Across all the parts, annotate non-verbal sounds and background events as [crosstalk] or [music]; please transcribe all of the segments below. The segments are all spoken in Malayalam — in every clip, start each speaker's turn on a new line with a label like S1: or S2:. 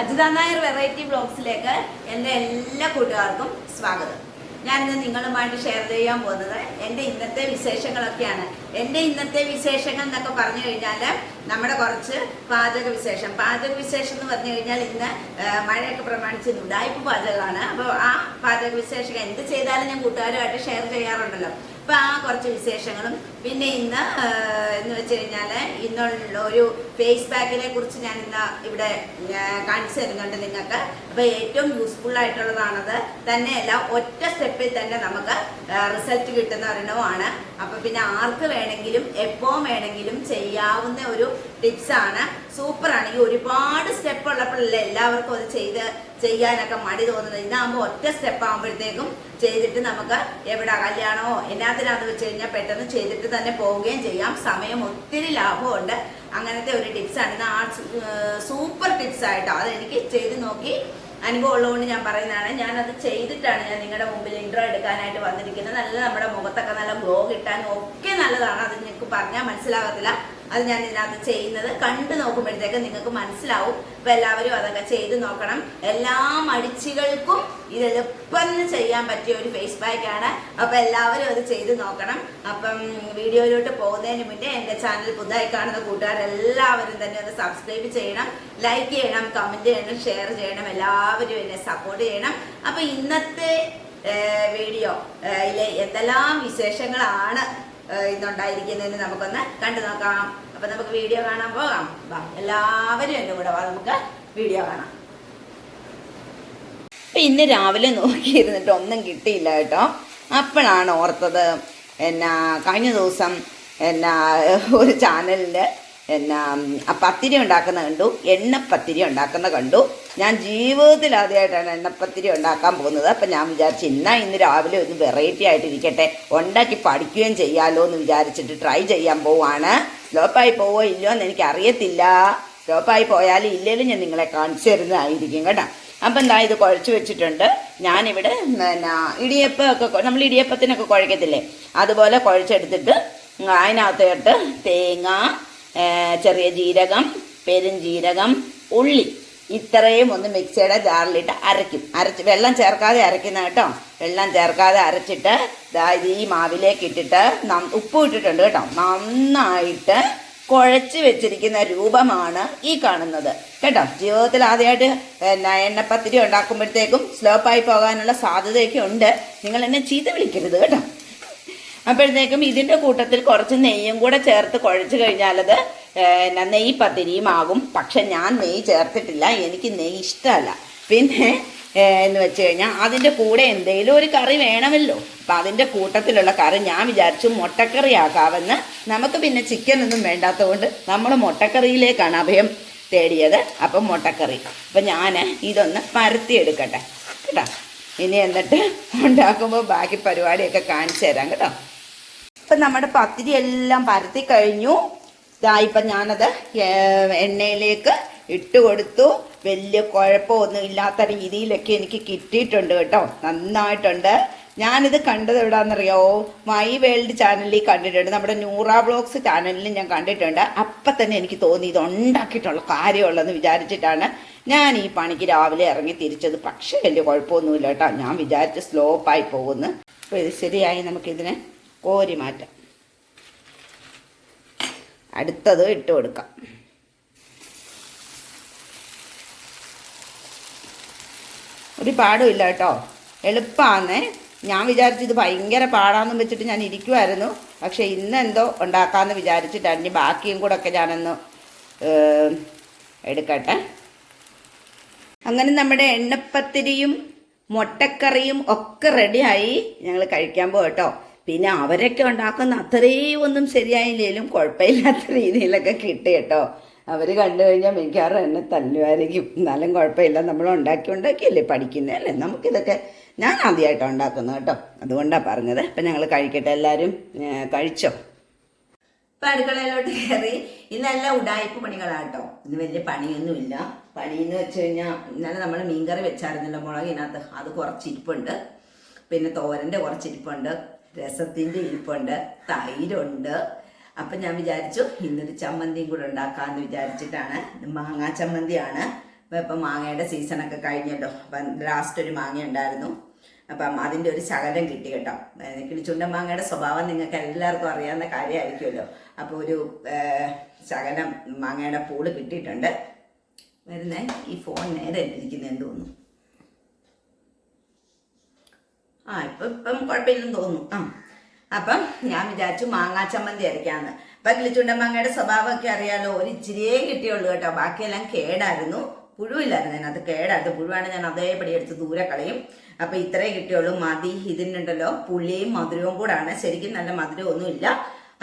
S1: അജിത നായർ വെറൈറ്റി ബ്ലോഗ്സിലേക്ക് എന്റെ എല്ലാ കൂട്ടുകാർക്കും സ്വാഗതം. ഞാൻ ഇന്ന് നിങ്ങളുമായിട്ട് ഷെയർ ചെയ്യാൻ പോകുന്നത് എന്റെ ഇന്നത്തെ വിശേഷങ്ങളൊക്കെയാണ്. എന്റെ ഇന്നത്തെ വിശേഷങ്ങൾ എന്നൊക്കെ പറഞ്ഞു കഴിഞ്ഞാൽ നമ്മുടെ കുറച്ച് പാചക വിശേഷം. പാചക വിശേഷം എന്ന് പറഞ്ഞു കഴിഞ്ഞാൽ ഇന്ന് മഴയൊക്കെ പ്രമാണിച്ച് ഉണ്ടായിപ്പ് പാചകമാണ്. അപ്പോൾ ആ പാചക വിശേഷം എന്ത് ചെയ്താലും ഞാൻ കൂട്ടുകാരുമായിട്ട് ഷെയർ ചെയ്യാറുണ്ടല്ലോ. അപ്പോൾ ആ കുറച്ച് വിശേഷങ്ങളും. പിന്നെ ഇന്ന് എന്ന് വെച്ച് കഴിഞ്ഞാൽ ഇന്നുള്ള ഒരു ഫേസ് പാക്കിനെ കുറിച്ച് ഞാൻ ഇന്ന് ഇവിടെ കാണിച്ചു തരുന്നുണ്ട് നിങ്ങൾക്ക്. അപ്പോൾ ഏറ്റവും യൂസ്ഫുൾ ആയിട്ടുള്ളതാണത് തന്നെയല്ല ഒറ്റ സ്റ്റെപ്പിൽ തന്നെ നമുക്ക് റിസൾട്ട് കിട്ടുന്ന ഒരെണ്ണമാണ് അപ്പോൾ പിന്നെ ആർക്ക് വേണമെങ്കിലും എപ്പോൾ വേണമെങ്കിലും ചെയ്യാവുന്ന ഒരു ടിപ്സാണ് സൂപ്പറാണ് ഈ ഒരുപാട് സ്റ്റെപ്പ് ഉള്ളപ്പോഴല്ലേ എല്ലാവർക്കും അത് ചെയ്ത് ചെയ്യാനൊക്കെ മടി തോന്നുന്നത്. ഇതാകുമ്പോൾ ഒറ്റ സ്റ്റെപ്പ് ആകുമ്പോഴത്തേക്കും ചെയ്തിട്ട് നമുക്ക് എവിടെ കല്യാണമോ എന്നാത്തിനാന്ന് വെച്ച് കഴിഞ്ഞാൽ പെട്ടെന്ന് ചെയ്തിട്ട് തന്നെ പോവുകയും ചെയ്യാം. സമയം ഒത്തിരി ലാഭമുണ്ട് അങ്ങനത്തെ ഒരു ടിപ്സാണ് ഇത് ആ സൂപ്പർ ടിപ്സ് ആയിട്ടോ? അതെനിക്ക് ചെയ്ത് നോക്കി അനുഭവം ഉള്ളതുകൊണ്ട് ഞാൻ പറയുന്നതാണ്. ഞാനത് ചെയ്തിട്ടാണ് ഞാൻ നിങ്ങളുടെ മുമ്പിൽ ഇൻട്രോ എടുക്കാനായിട്ട് വന്നിരിക്കുന്നത്. നല്ല നമ്മുടെ മുഖത്തൊക്കെ നല്ല ഗ്ലോ കിട്ടാനും ഒക്കെ നല്ലതാണ്. അത് നിങ്ങൾക്ക് പറഞ്ഞാൽ മനസ്സിലാകത്തില്ല. അത് ഞാൻ ഇതിനകത്ത് ചെയ്യുന്നത് കണ്ടു നോക്കുമ്പോഴത്തേക്ക് നിങ്ങൾക്ക് മനസ്സിലാവും. അപ്പൊ എല്ലാവരും അതൊക്കെ ചെയ്ത് നോക്കണം. എല്ലാ മടിച്ചുകൾക്കും ഇത് എളുപ്പം ചെയ്യാൻ പറ്റിയ ഒരു ഫേസ് പാക്ക് ആണ്. അപ്പൊ എല്ലാവരും അത് ചെയ്ത് നോക്കണം. അപ്പം വീഡിയോയിലോട്ട് പോകുന്നതിന് മുന്നേ എന്റെ ചാനൽ പുതുതായി കാണുന്ന കൂട്ടുകാരെല്ലാവരും തന്നെ ഒന്ന് സബ്സ്ക്രൈബ് ചെയ്യണം ലൈക്ക് ചെയ്യണം കമന്റ് ചെയ്യണം ഷെയർ ചെയ്യണം. എല്ലാവരും എന്നെ സപ്പോർട്ട് ചെയ്യണം. അപ്പൊ ഇന്നത്തെ വീഡിയോ എന്തെല്ലാം വിശേഷങ്ങളാണ് ഇന്നുണ്ടായിരിക്കുന്നതിന് നമുക്കൊന്ന് കണ്ടു നോക്കാം. അപ്പൊ നമുക്ക് വീഡിയോ കാണാൻ പോകാം. വാ എല്ലാവരും എന്റെ കൂടെ വാ നമുക്ക് വീഡിയോ കാണാം. ഇന്ന് രാവിലെ നോക്കിയിരുന്നിട്ട് ഒന്നും കിട്ടിയില്ല കേട്ടോ. അപ്പോഴാണ് ഓർത്തത് എന്നാ കഴിഞ്ഞ ദിവസം എന്നാ ഒരു ചാനലിൽ എന്നാ പത്തിരി ഉണ്ടാക്കുന്ന കണ്ടു എണ്ണ പത്തിരി ഉണ്ടാക്കുന്ന കണ്ടു. ഞാൻ ജീവിതത്തിൽ ആദ്യമായിട്ടാണ് എണ്ണപ്പത്തിരി ഉണ്ടാക്കാൻ പോകുന്നത്. അപ്പം ഞാൻ വിചാരിച്ചു ഇന്നാ ഇന്ന് രാവിലെ ഒന്ന് വെറൈറ്റി ആയിട്ട് ഇരിക്കട്ടെ. ഉണ്ടാക്കി പഠിക്കുകയും ചെയ്യാമല്ലോ എന്ന് വിചാരിച്ചിട്ട് ട്രൈ ചെയ്യാൻ പോവാണ്. സ്ലോപ്പായി പോവോ ഇല്ലയോ എന്ന് എനിക്ക് അറിയത്തില്ല സ്ലോപ്പായി പോയാലും ഇല്ലെങ്കിലും ഞാൻ നിങ്ങളെ കാണിച്ചു തരുന്നതായിരിക്കും കേട്ടോ. അപ്പം എന്താ ഇത് കുഴച്ച് വെച്ചിട്ടുണ്ട്. ഞാനിവിടെ പിന്നെ ഇടിയപ്പം ഒക്കെ കൊ- നമ്മൾ ഇടിയപ്പത്തിനൊക്കെ കുഴക്കത്തില്ലേ? അതുപോലെ കുഴച്ചെടുത്തിട്ട് അതിനകത്തോട്ട് തേങ്ങ ചെറിയ ജീരകം പെരുംജീരകം ഉള്ളി. ഇത്രയും ഒന്ന് മിക്സിയുടെ ജാറിലിട്ട് അരയ്ക്കും. അരച്ച് വെള്ളം ചേർക്കാതെ അരയ്ക്കുന്ന കേട്ടോ. വെള്ളം ചേർക്കാതെ അരച്ചിട്ട് ഈ മാവിലേക്ക് ഇട്ടിട്ട് ഉപ്പ് ഇട്ടിട്ടുണ്ട് കേട്ടോ. നന്നായിട്ട് കുഴച്ച് വെച്ചിരിക്കുന്ന രൂപമാണ് ഈ കാണുന്നത്. കേട്ടോ. ജീവിതത്തിൽ ആദ്യമായിട്ട് പിന്നെ എണ്ണപ്പത്തിരി ഉണ്ടാക്കുമ്പോഴത്തേക്കും സ്ലോപ്പായി പോകാനുള്ള സാധ്യതയൊക്കെ ഉണ്ട്. നിങ്ങൾ എന്നെ ചീത്ത വിളിക്കരുത് കേട്ടോ. അപ്പോഴത്തേക്കും ഇതിന്റെ കൂട്ടത്തിൽ കുറച്ച് നെയ്യും കൂടെ ചേർത്ത് കുഴച്ച് കഴിഞ്ഞാലത് എന്നാ നെയ്യ് പത്തിരിയും ആകും പക്ഷെ ഞാൻ നെയ്യ് ചേർത്തിട്ടില്ല. എനിക്ക് നെയ്യ് ഇഷ്ടമല്ല. പിന്നെ എന്ന് വെച്ച് കഴിഞ്ഞാൽ അതിന്റെ കൂടെ എന്തെങ്കിലും ഒരു കറി വേണമല്ലോ. അപ്പം അതിന്റെ കൂട്ടത്തിലുള്ള കറി ഞാൻ വിചാരിച്ചു മുട്ടക്കറി ആക്കാമെന്ന് നമുക്ക് പിന്നെ ചിക്കൻ ഒന്നും വേണ്ടാത്തതുകൊണ്ട് നമ്മൾ മുട്ടക്കറിയിലേക്കാണ് അഭയം തേടിയത്. അപ്പം മുട്ടക്കറി. അപ്പം ഞാൻ ഇതൊന്ന് പരത്തി എടുക്കട്ടെ കേട്ടോ? ഇനി എന്നിട്ട് ഉണ്ടാക്കുമ്പോൾ ബാക്കി പരിപാടിയൊക്കെ കാണിച്ചു തരാം. കേട്ടോ? ഇപ്പം നമ്മുടെ പത്തിരി എല്ലാം പരത്തി കഴിഞ്ഞു. ഇതാ ഇപ്പം ഞാനത് എണ്ണയിലേക്ക് ഇട്ട് കൊടുത്തു. വലിയ കുഴപ്പമൊന്നും ഇല്ലാത്ത രീതിയിലൊക്കെ എനിക്ക് കിട്ടിയിട്ടുണ്ട് കേട്ടോ. നന്നായിട്ടുണ്ട്. ഞാനിത് കണ്ടത് എവിടാന്നറിയോ? മൈ വേൾഡ് ചാനലിൽ കണ്ടിട്ടുണ്ട്. നമ്മുടെ നൂറ ബ്ലോഗ്സ് ചാനലിൽ ഞാൻ കണ്ടിട്ടുണ്ട്. അപ്പം തന്നെ എനിക്ക് തോന്നി ഇത് ഉണ്ടാക്കിയിട്ടുള്ള കാര്യമുള്ളതെന്ന് വിചാരിച്ചിട്ടാണ് ഞാൻ ഈ പണിക്ക് രാവിലെ ഇറങ്ങി തിരിച്ചത്. പക്ഷേ വലിയ കുഴപ്പമൊന്നുമില്ല കേട്ടോ. ഞാൻ വിചാരിച്ച് സ്ലോപ്പായി പോകുന്നു. അപ്പോൾ ഇത് ശരിയായി നമുക്കിതിനെ കോരി മാറ്റാം. അടുത്തത് ഇട്ട് കൊടുക്കാം. ഒരു പാടും ഇല്ല കേട്ടോ. എളുപ്പമാണ് ഞാൻ വിചാരിച്ചു ഇത് ഭയങ്കര പാടാന്നും വെച്ചിട്ട് ഞാൻ ഇരിക്കുമായിരുന്നു പക്ഷേ ഇന്ന് എന്തോ ഉണ്ടാക്കാമെന്ന് വിചാരിച്ചിട്ടാണ് ഇനി ബാക്കിയും കൂടെ ഒക്കെ ഞാനൊന്ന് എടുക്കട്ടെ. അങ്ങനെ നമ്മുടെ എണ്ണപ്പത്തിരിയും മുട്ടക്കറിയും ഒക്കെ റെഡിയായി ഞങ്ങൾ കഴിക്കാൻ പോകും കേട്ടോ. പിന്നെ അവരൊക്കെ ഉണ്ടാക്കുന്ന അത്രയും ഒന്നും ശരിയായില്ലേലും കുഴപ്പമില്ലാത്ത രീതിയിലൊക്കെ കിട്ടി കേട്ടോ. അവർ കണ്ടു കഴിഞ്ഞാൽ മിക്കവാറും എന്നെ തല്ലുമായിരിക്കും. എന്നാലും കുഴപ്പമില്ല. നമ്മൾ ഉണ്ടാക്കി ഉണ്ടാക്കിയല്ലേ പഠിക്കുന്നതല്ലേ നമുക്കിതൊക്കെ ഞാൻ ആദ്യമായിട്ടാണ് ഉണ്ടാക്കുന്നത് കേട്ടോ. അതുകൊണ്ടാണ് പറഞ്ഞത്. അപ്പം ഞങ്ങൾ കഴിക്കട്ടെ എല്ലാവരും കഴിച്ചോ? ഇപ്പം അടുക്കളയിലോട്ട് കയറി. ഇന്നെല്ലാം ഉടായ്പ പണികളാട്ടോ ഇന്ന് വലിയ പണിയൊന്നുമില്ല. പണി എന്ന് വെച്ച് കഴിഞ്ഞാൽ ഇന്നലെ നമ്മൾ മീൻകറി വെച്ചായിരുന്നല്ലോ മുളകിനകത്ത്. അത് കുറച്ചിരിപ്പുണ്ട്. പിന്നെ തോരന്റെ കുറച്ച് ഇരിപ്പുണ്ട് രസത്തിന്റെ ഇരിപ്പുണ്ട് തൈരുണ്ട്. അപ്പം ഞാൻ വിചാരിച്ചു ഇന്നൊരു ചമ്മന്തിയും കൂടെ ഉണ്ടാക്കാമെന്ന് വിചാരിച്ചിട്ടാണ്. മാങ്ങാ ചമ്മന്തിയാണ്. അപ്പം ഇപ്പം മാങ്ങയുടെ സീസണൊക്കെ കഴിഞ്ഞല്ലോ. അപ്പം ലാസ്റ്റ് ഒരു മാങ്ങ ഉണ്ടായിരുന്നു. അപ്പം അതിന്റെ ഒരു ശകലം കിട്ടി കേട്ടോ. കിളിച്ചുണ്ട മാങ്ങയുടെ സ്വഭാവം നിങ്ങൾക്ക് എല്ലാവർക്കും അറിയാവുന്ന കാര്യമായിരിക്കുമല്ലോ. അപ്പോൾ ഒരു ശകലം മാങ്ങയുടെ പൂൾ കിട്ടിയിട്ടുണ്ട്. വരുന്നേ ഈ ഫോൺ നേരെ ഇരിക്കുന്നതെന്ന് തോന്നുന്നു. ആ ഇപ്പം ഇപ്പം കുഴപ്പമില്ലെന്ന് തോന്നുന്നു. ആ അപ്പം ഞാൻ വിചാരിച്ചു മാങ്ങാ ചമ്മന്തി അരയ്ക്കാന്ന് അപ്പം കിളിച്ചുണ്ട മാങ്ങയുടെ സ്വഭാവമൊക്കെ അറിയാലോ ഒരു ഇച്ചിരിയേ കിട്ടിയുള്ളൂ കേട്ടോ. ബാക്കിയെല്ലാം കേടായിരുന്നു. പുഴുവില്ലായിരുന്നു അതിനകത്ത് കേടായിരുന്നു. പുഴുവാണ് ഞാൻ അതേപടി എടുത്ത് ദൂരെ കളയും. അപ്പം ഇത്രേ കിട്ടിയുള്ളൂ. മതി ഇതിനുണ്ടല്ലോ. പുളിയും മധുരവും കൂടാണ്. ശരിക്കും നല്ല മധുരമൊന്നുമില്ല.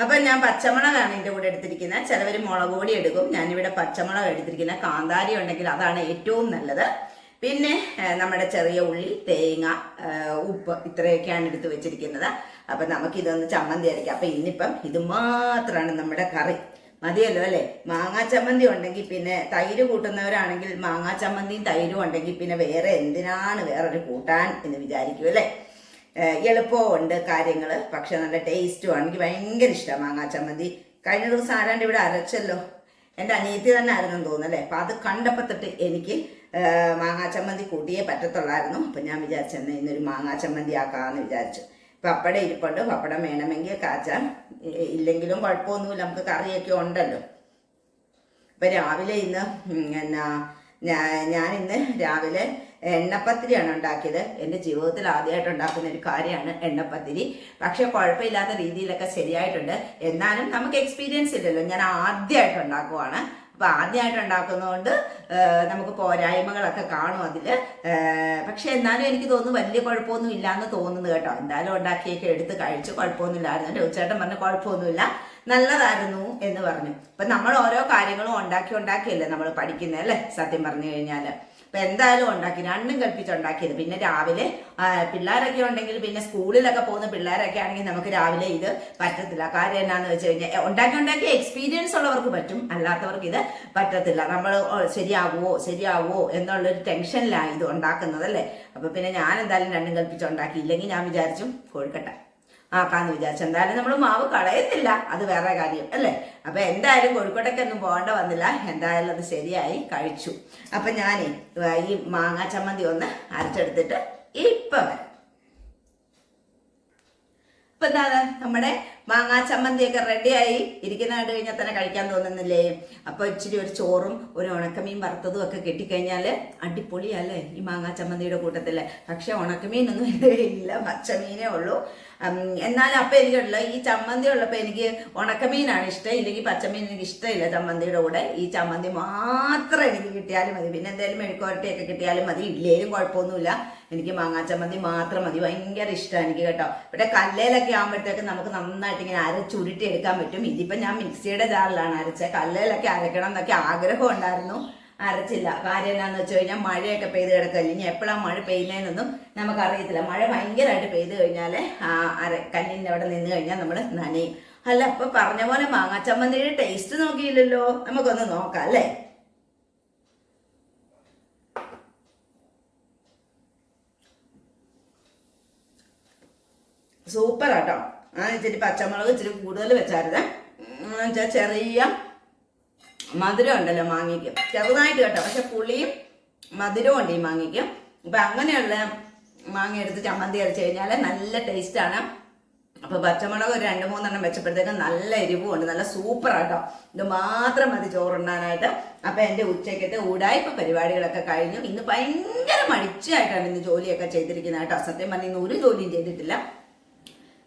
S1: അപ്പം ഞാൻ പച്ചമുളകാണ് എന്റെ കൂടെ എടുത്തിരിക്കുന്നത്. ചിലവർ മുളക് പൊടി എടുക്കും. ഞാനിവിടെ പച്ചമുളക് എടുത്തിരിക്കുന്നത്. കാന്താരി ഉണ്ടെങ്കിൽ അതാണ് ഏറ്റവും നല്ലത്. പിന്നെ നമ്മുടെ ചെറിയ ഉള്ളി തേങ്ങ ഉപ്പ് ഇത്രയൊക്കെയാണ് എടുത്ത് വെച്ചിരിക്കുന്നത്. അപ്പം നമുക്കിതൊന്ന് ചമ്മന്തി അരയ്ക്കാം. അപ്പം ഇന്നിപ്പം ഇത് മാത്രമാണ് നമ്മുടെ കറി. മതിയല്ലോ അല്ലേ? മാങ്ങാ ചമ്മന്തി ഉണ്ടെങ്കിൽ പിന്നെ തൈര് കൂട്ടുന്നവരാണെങ്കിൽ മാങ്ങാ ചമ്മന്തിയും തൈരും ഉണ്ടെങ്കിൽ പിന്നെ വേറെ എന്തിനാണ് വേറൊരു കൂട്ടാൻ എന്ന് വിചാരിക്കും അല്ലേ? എളുപ്പമുണ്ട് കാര്യങ്ങൾ പക്ഷെ നല്ല ടേസ്റ്റും എനിക്ക് ഭയങ്കര ഇഷ്ടമാണ് മാങ്ങാ ചമ്മന്തി. കഴിഞ്ഞ ദിവസം ആരാണ്ട് ഇവിടെ അരച്ചല്ലോ. എന്റെ അനിയത്തി തന്നെ ആയിരുന്നു തോന്നുന്നല്ലേ അപ്പം അത് കണ്ടപ്പോൾ തൊട്ട് എനിക്ക് മാങ്ങാ ചമ്മന്തി കൂട്ടിയേ പറ്റത്തുള്ളായിരുന്നു. അപ്പം ഞാൻ വിചാരിച്ചു എന്നാൽ ഇന്നൊരു മാങ്ങാ ചമ്മന്തി ആക്കാമെന്ന് വിചാരിച്ചു. പപ്പടം ഇരിപ്പുണ്ട്. പപ്പടം വേണമെങ്കിൽ കാച്ചാം. ഇല്ലെങ്കിലും കുഴപ്പമൊന്നുമില്ല. നമുക്ക് കറിയൊക്കെ ഉണ്ടല്ലോ. ഇപ്പൊ രാവിലെ ഇന്ന് എന്നാ ഞാൻ ഇന്ന് രാവിലെ എണ്ണപ്പത്തിരിയാണ് ഉണ്ടാക്കിയത്. എന്റെ ജീവിതത്തിൽ ആദ്യമായിട്ട് ഉണ്ടാക്കുന്ന ഒരു കാര്യമാണ് എണ്ണപ്പത്തിരി. പക്ഷെ കുഴപ്പമില്ലാത്ത രീതിയിലൊക്കെ ശരിയായിട്ടുണ്ട്. എന്നാലും നമുക്ക് എക്സ്പീരിയൻസ് ഇല്ലല്ലോ. ഞാൻ ആദ്യമായിട്ട് ഉണ്ടാക്കുവാണ്. അപ്പൊ ആദ്യമായിട്ട് ഉണ്ടാക്കുന്നതുകൊണ്ട് നമുക്ക് പോരായ്മകളൊക്കെ കാണും അതിൽ പക്ഷേ എന്നാലും എനിക്ക് തോന്നുന്നു വലിയ കുഴപ്പമൊന്നും ഇല്ലാന്ന് തോന്നുന്നു കേട്ടോ. എന്തായാലും ഉണ്ടാക്കിയൊക്കെ എടുത്ത് കഴിച്ചു. കുഴപ്പമൊന്നുമില്ലായിരുന്നു. ഉച്ചേട്ടൻ പറഞ്ഞ കുഴപ്പമൊന്നുമില്ല. നല്ലതായിരുന്നു എന്ന് പറഞ്ഞു. ഇപ്പൊ നമ്മൾ ഓരോ കാര്യങ്ങളും ഉണ്ടാക്കി ഉണ്ടാക്കിയല്ലേ നമ്മൾ പഠിക്കുന്നത് അല്ലേ? സത്യം പറഞ്ഞു കഴിഞ്ഞാൽ അപ്പൊ എന്തായാലും ഉണ്ടാക്കി രണ്ടും കൽപ്പിച്ചുണ്ടാക്കിയത് പിന്നെ രാവിലെ പിള്ളേരൊക്കെ ഉണ്ടെങ്കിൽ പിന്നെ സ്കൂളിലൊക്കെ പോകുന്ന പിള്ളേരൊക്കെ ആണെങ്കിൽ നമുക്ക് രാവിലെ ഇത് പറ്റത്തില്ല. കാര്യം എന്നാന്ന് വെച്ച് കഴിഞ്ഞാൽ ഉണ്ടാക്കി ഉണ്ടാക്കി എക്സ്പീരിയൻസ് ഉള്ളവർക്ക് പറ്റും അല്ലാത്തവർക്ക് ഇത് പറ്റത്തില്ല. നമ്മൾ ശരിയാവുമോ ശരിയാവുമോ എന്നുള്ളൊരു ടെൻഷനിലാണ് ഇത് ഉണ്ടാക്കുന്നത് അല്ലേ? അപ്പൊ പിന്നെ ഞാൻ എന്തായാലും രണ്ടും കൽപ്പിച്ചുണ്ടാക്കി ഇല്ലെങ്കിൽ ഞാൻ വിചാരിച്ചു കൊഴുക്കട്ടെ. ആക്കാന്ന് വിചാരിച്ചു. എന്തായാലും നമ്മൾ മാവ് കളയത്തില്ല. അത് വേറെ കാര്യം അല്ലേ? അപ്പൊ എന്തായാലും കോഴിക്കോട്ടേക്കൊന്നും പോകേണ്ട വന്നില്ല. എന്തായാലും അത് ശരിയായി കഴിച്ചു. അപ്പൊ ഞാൻ ഈ മാങ്ങാ ചമ്മന്തി ഒന്ന് അരച്ചെടുത്തിട്ട് ഇപ്പൊ വരാം. ഇപ്പൊ എന്താണ്? നമ്മുടെ മാങ്ങാ ചമ്മന്തിയൊക്കെ റെഡിയായി. ഇരിക്കുന്ന കണ്ടു കഴിഞ്ഞാൽ തന്നെ കഴിക്കാൻ തോന്നുന്നില്ലേ? അപ്പൊ ഇച്ചിരി ഒരു ചോറും ഒരു ഉണക്കമീൻ വറുത്തതും ഒക്കെ കിട്ടിക്കഴിഞ്ഞാൽ അടിപൊളിയല്ലേ ഈ മാങ്ങാ ചമ്മന്തിയുടെ കൂട്ടത്തിൽ? പക്ഷെ ഉണക്കമീനൊന്നും ഇല്ല. പച്ചമീനേ ഉള്ളൂ. അപ്പം അപ്പൊ എനിക്കുള്ള ഈ ചമ്മന്തി ഉള്ളപ്പോൾ എനിക്ക് ഉണക്കമീനാണ് ഇഷ്ടം ഇല്ലെങ്കിൽ പച്ചമീൻ എനിക്ക് ഇഷ്ടമില്ല ചമ്മന്തിയുടെ കൂടെ. ഈ ചമ്മന്തി മാത്രം എനിക്ക് കിട്ടിയാലും മതി. പിന്നെ എന്തെങ്കിലും മെഴുക്കുവരട്ടിയൊക്കെ കിട്ടിയാലും മതി. ഇല്ലേലും കുഴപ്പമൊന്നുമില്ല. എനിക്ക് മാങ്ങാ ചമ്മന്തി മാത്രം മതി. ഭയങ്കര ഇഷ്ടമാണ് എനിക്ക് കേട്ടോ. ഇവിടെ കല്ലേലൊക്കെ ആകുമ്പോഴത്തേക്ക് നമുക്ക് നന്നായിട്ട് ഇങ്ങനെ അരച്ചുരുട്ടി എടുക്കാൻ പറ്റും. ഇതിപ്പോൾ ഞാൻ മിക്സിയുടെ ജാറിലാണ് അരച്ചത് കല്ലേലൊക്കെ അരക്കണം എന്നൊക്കെ ആഗ്രഹം ഉണ്ടായിരുന്നു. അരച്ചില്ല കാര്യം എന്താണെന്ന് വെച്ച് കഴിഞ്ഞാൽ മഴയൊക്കെ പെയ്ത് കിടക്കല്ല ഇനി എപ്പോഴാണ് മഴ പെയ്യുന്നതെന്നൊന്നും നമുക്കറിയത്തില്ല. മഴ ഭയങ്കരമായിട്ട് പെയ്ത് കഴിഞ്ഞാൽ അര കല്ലിന്റെ അവിടെ നിന്ന് കഴിഞ്ഞാൽ നമ്മൾ നനയും. അല്ല അപ്പൊ പറഞ്ഞ പോലെ മാങ്ങാച്ചമ്മന്തിയുടെ ടേസ്റ്റ് നോക്കിയില്ലല്ലോ. നമുക്കൊന്ന് നോക്കാം അല്ലേ? സൂപ്പർ ആട്ടോ ആ ഇച്ചിരി പച്ചമുളക് ഇച്ചിരി കൂടുതൽ വെച്ചായിരുന്നേ എന്നുവെച്ചാൽ വെച്ചാ ചെറിയ മധുരം ഉണ്ടല്ലോ മാങ്ങയ്ക്ക്. ചെറുതായിട്ട് കേട്ടോ പക്ഷെ പുളിയും മധുരവും ഉണ്ട് ഈ മാങ്ങയ്ക്ക്. അപ്പൊ അങ്ങനെയുള്ള മാങ്ങ എടുത്ത് ചമ്മന്തി അരച്ച് കഴിഞ്ഞാൽ നല്ല ടേസ്റ്റാണ് അപ്പൊ പച്ചമുളക് ഒരു രണ്ട് മൂന്നെണ്ണം വെച്ചപ്പോഴത്തേക്കും നല്ല എരിവും ഉണ്ട് നല്ല സൂപ്പർ ആട്ടോ. ഇത് മാത്രം മതി ചോറുണ്ണാനായിട്ട്. അപ്പൊ എന്റെ ഉച്ചയ്ക്കത്തെ ഊടായ്പ പരിപാടികളൊക്കെ കഴിഞ്ഞു. ഇന്ന് ഭയങ്കര മടിച്ചായിട്ടാണ് ഇന്ന് ജോലിയൊക്കെ ചെയ്തിരിക്കുന്നത് കേട്ടോ. സത്യം പറഞ്ഞ ഇന്ന് ഒരു ജോലിയും ചെയ്തിട്ടില്ല.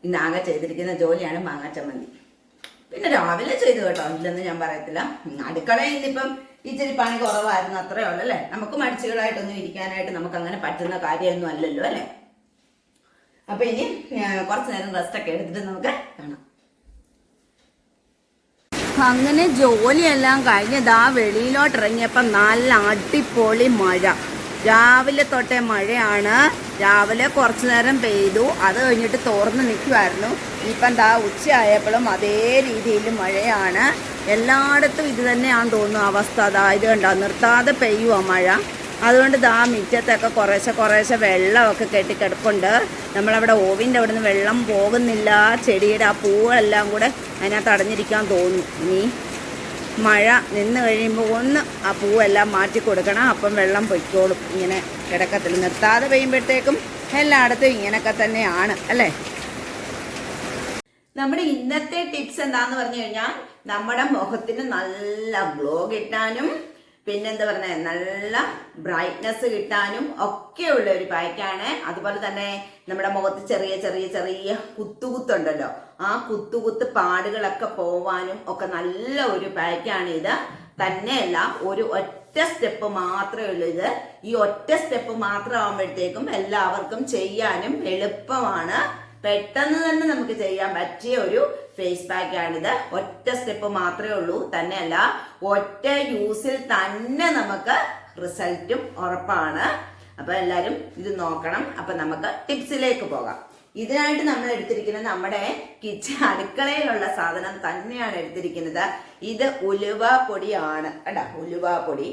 S1: ഇന്ന് ആകെ ചെയ്തിരിക്കുന്ന ജോലിയാണ് മാങ്ങാ ചമ്മന്തി. പിന്നെ രാവിലെ ചെയ്തു കേട്ടോ. ഇല്ലെന്ന് ഞാൻ പറയത്തില്ല. അടുക്കളയിൽ ഇന്നിപ്പം ഇച്ചിരി പണി കുറവായിരുന്നു അത്രേ ഉള്ളു അല്ലേ? നമുക്ക് മടിച്ചുകളായിട്ടൊന്നും ഇരിക്കാനായിട്ട് നമുക്ക് അങ്ങനെ പറ്റുന്ന കാര്യമൊന്നും അല്ലല്ലോ അല്ലേ? അപ്പൊ ഇനി കുറച്ച് നേരം റെസ്റ്റ് ഒക്കെ എടുത്തിട്ട് നമുക്ക് കാണാം. അങ്ങനെ ജോലിയെല്ലാം കഴിഞ്ഞ് ദാ വെളിയിലോട്ട് ഇറങ്ങിയപ്പോൾ നല്ല അടിപൊളി മഴ. രാവിലെ തൊട്ടേ മഴയാണ്. രാവിലെ കുറച്ചു നേരം പെയ്തു. അത് കഴിഞ്ഞിട്ട് തോർന്ന് നിൽക്കുമായിരുന്നു ഇപ്പം എന്താ ഉച്ചയായപ്പോഴും അതേ രീതിയിൽ മഴയാണ്. എല്ലായിടത്തും ഇത് തന്നെയാണ് തോന്നുന്നു അവസ്ഥ. അതാ ഇത് കണ്ടോ? നിർത്താതെ പെയ്യുവാ മഴ? അതുകൊണ്ട് ദാ മിറ്റത്തൊക്കെ കുറേശ്ശെ കുറേശ്ശെ വെള്ളമൊക്കെ കെട്ടിക്കിടപ്പുണ്ട് നമ്മളവിടെ ഓവിന്റെ അവിടെ നിന്ന് വെള്ളം പോകുന്നില്ല. ചെടിയുടെ ആ പൂവെല്ലാം കൂടെ അതിനകത്ത് അടഞ്ഞിരിക്കാൻ തോന്നുന്നു ഇനി മഴ നിന്ന് കഴിയുമ്പോൾ ഒന്ന് ആ പൂവെല്ലാം മാറ്റി കൊടുക്കണം. അപ്പം വെള്ളം പൊയ്ക്കോളും. ഇങ്ങനെ കിടക്കത്തിൽ നിർത്താതെ പെയ്യുമ്പോഴത്തേക്കും എല്ലായിടത്തും ഇങ്ങനെയൊക്കെ തന്നെയാണ്. അല്ലേ? നമ്മുടെ ഇന്നത്തെ ടിപ്സ് എന്താന്ന് പറഞ്ഞു കഴിഞ്ഞാൽ നമ്മുടെ മുഖത്തിന് നല്ല ഗ്ലോ കിട്ടാനും പിന്നെന്താ പറഞ്ഞ? നല്ല ബ്രൈറ്റ്നസ് കിട്ടാനും ഒക്കെ ഉള്ള ഒരു പായ്ക്കാണ് അതുപോലെ തന്നെ നമ്മുടെ മുഖത്ത് ചെറിയ ചെറിയ ചെറിയ കുത്തുകുത്തുണ്ടല്ലോ ആ കുത്തുകുത്ത് പാടുകളൊക്കെ പോവാനും ഒക്കെ നല്ല ഒരു പായ്ക്കാണ് ഇത്. തന്നെയല്ല ഒരു ഒറ്റ സ്റ്റെപ്പ് മാത്രമേ ഉള്ളൂ ഇത്. ഈ ഒറ്റ സ്റ്റെപ്പ് മാത്രം ആകുമ്പോഴത്തേക്കും എല്ലാവർക്കും ചെയ്യാനും എളുപ്പമാണ്. പെട്ടെന്ന് തന്നെ നമുക്ക് ചെയ്യാൻ പറ്റിയ ഒരു ഫേസ് പാക്കാണിത് ഒറ്റ സ്റ്റെപ്പ് മാത്രമേ ഉള്ളൂ. തന്നെയല്ല ഒറ്റ യൂസിൽ തന്നെ നമുക്ക് റിസൾട്ടും ഉറപ്പാണ്. അപ്പൊ എല്ലാരും ഇത് നോക്കണം. അപ്പൊ നമുക്ക് ടിപ്സിലേക്ക് പോകാം. ഇതിനായിട്ട് നമ്മൾ എടുത്തിരിക്കുന്നത് നമ്മുടെ കിച്ചൺ അടുക്കളയിലുള്ള സാധനം തന്നെയാണ് എടുത്തിരിക്കുന്നത്. ഇത് ഉലുവ പൊടിയാണ് കേട്ടോ ഉലുവ പൊടി.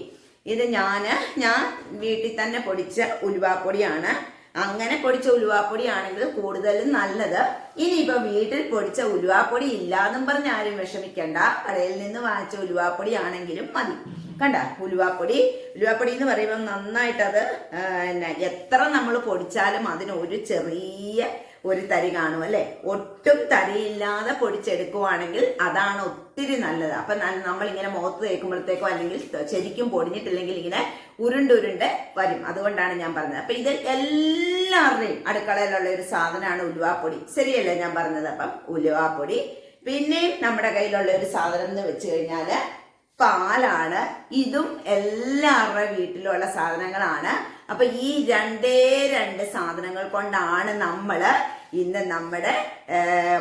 S1: ഇത് ഞാൻ ഞാൻ വീട്ടിൽ തന്നെ പൊടിച്ച ഉലുവാപ്പൊടിയാണ് അങ്ങനെ പൊടിച്ച ഉലുവാപ്പൊടി ആണെങ്കിൽ കൂടുതലും നല്ലത്. ഇനിയിപ്പോ വീട്ടിൽ പൊടിച്ച ഉലുവാപ്പൊടി ഇല്ലാന്നും പറഞ്ഞ് ആരും വിഷമിക്കണ്ട. കടയിൽ നിന്ന് വാങ്ങിച്ച ഉലുവാപ്പൊടി ആണെങ്കിലും മതി. കണ്ട ഉലുവാപ്പൊടി ഉലുവാപ്പൊടി എന്ന് പറയുമ്പോൾ നന്നായിട്ട് അത് എത്ര നമ്മൾ പൊടിച്ചാലും അതിന് ഒരു ചെറിയ ഒരു തരി കാണും അല്ലെ? ഒട്ടും തരിയില്ലാതെ പൊടിച്ചെടുക്കുവാണെങ്കിൽ അതാണ് ഒത്തിരി നല്ലത്. അപ്പൊ നമ്മളിങ്ങനെ മുഖത്ത് തേക്കുമ്പോഴത്തേക്കോ അല്ലെങ്കിൽ ശരിക്കും പൊടിഞ്ഞിട്ടില്ലെങ്കിൽ ഇങ്ങനെ ഉരുണ്ടുരുണ്ട് വരും. അതുകൊണ്ടാണ് ഞാൻ പറഞ്ഞത്. അപ്പൊ ഇത് എല്ലാവരുടെയും അടുക്കളയിലുള്ള ഒരു സാധനമാണ് ഉലുവാപ്പൊടി. ശരിയല്ലേ ഞാൻ പറഞ്ഞത്? അപ്പം ഉലുവാപ്പൊടി. പിന്നെയും നമ്മുടെ കയ്യിലുള്ള ഒരു സാധനം എന്ന് വെച്ച് കഴിഞ്ഞാൽ പാലാണ്. ഇതും എല്ലാവരുടെ വീട്ടിലുള്ള സാധനങ്ങളാണ്. അപ്പൊ ഈ രണ്ടേ രണ്ട് സാധനങ്ങൾ കൊണ്ടാണ് നമ്മൾ ഇന്ന് നമ്മുടെ